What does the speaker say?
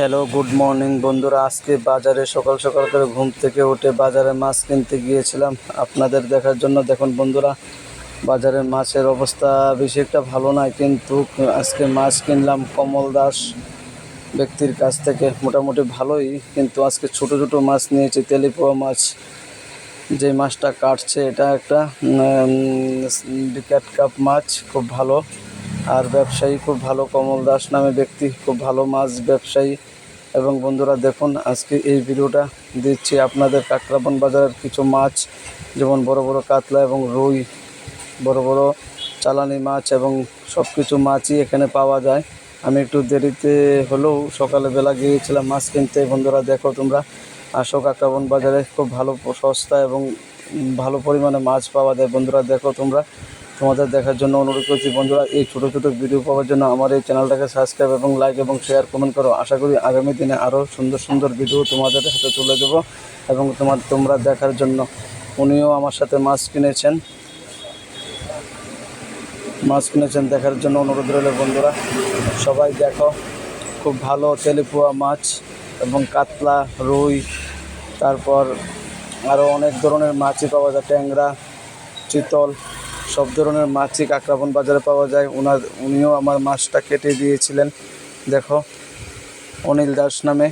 Hello good morning বন্ধুরা। আজকে বাজারে সকাল সকাল করে ঘুম থেকে উঠে বাজারে মাছ কিনতে গিয়েছিলাম। আপনাদের দেখার জন্য দেখুন বন্ধুরা বাজারে মাছের অবস্থা বেশি একটা ভালো নয়, কিন্তু আজকে মাছ কিনলাম কমল দাস ব্যক্তির কাছ থেকে। মোটামুটি ভালোই, কিন্তু আজকে ছোট ছোট মাছ নিয়েছি, তেলিপোয়া মাছ। যে মাছটা কাটছে, এটা একটা ক্যাট কাপ মাছ, খুব ভালো। আর ব্যবসায়ী খুব ভালো, কমল দাস নামে ব্যক্তি, খুব ভালো মাছ ব্যবসায়ী। এবং বন্ধুরা দেখুন, আজকে এই ভিডিওটা দিচ্ছি আপনাদের কাকরাবন বাজারের কিছু মাছ, যেমন বড় বড় কাতলা এবং রুই, বড় বড় চালানি মাছ এবং সব কিছু মাছই এখানে পাওয়া যায়। আমি একটু দেরিতে হলেও সকালে বেলা গিয়েছিলাম মাছ কিনতে। বন্ধুরা দেখো তোমরা, আসো কাকরাবন বাজারে, খুব ভালো, সস্তা এবং ভালো পরিমাণে মাছ পাওয়া যায়। বন্ধুরা দেখো তোমরা তোমাদের দেখার জন্য অনুরোধ করছি, বন্ধুরা, এই ছোটো ছোটো ভিডিও পাওয়ার জন্য আমার এই চ্যানেলটাকে সাবস্ক্রাইব এবং লাইক এবং শেয়ার কমেন্ট করো। আশা করি আগামী দিনে আরও সুন্দর সুন্দর ভিডিও তোমাদের হাতে তুলে দেবো এবং তোমার তোমরা দেখার জন্য। উনিও আমার সাথে মাছ কিনেছেন। মাছ কিনেছেন, দেখার জন্য অনুরোধ রইল, বন্ধুরা। সবাই দেখো, খুব ভালো তেলিপুয়া মাছ এবং কাতলা, রুই, তারপর আরও অনেক ধরনের মাছই পাওয়া যায়, ট্যাংরা, চিতল। সব ধরনের মাছই কাকরাবন বাজারে পাওয়া যায়। উনার উনিও আমার মাছটা কেটে দিয়েছিলেন। দেখো, অনিল দাস নামে।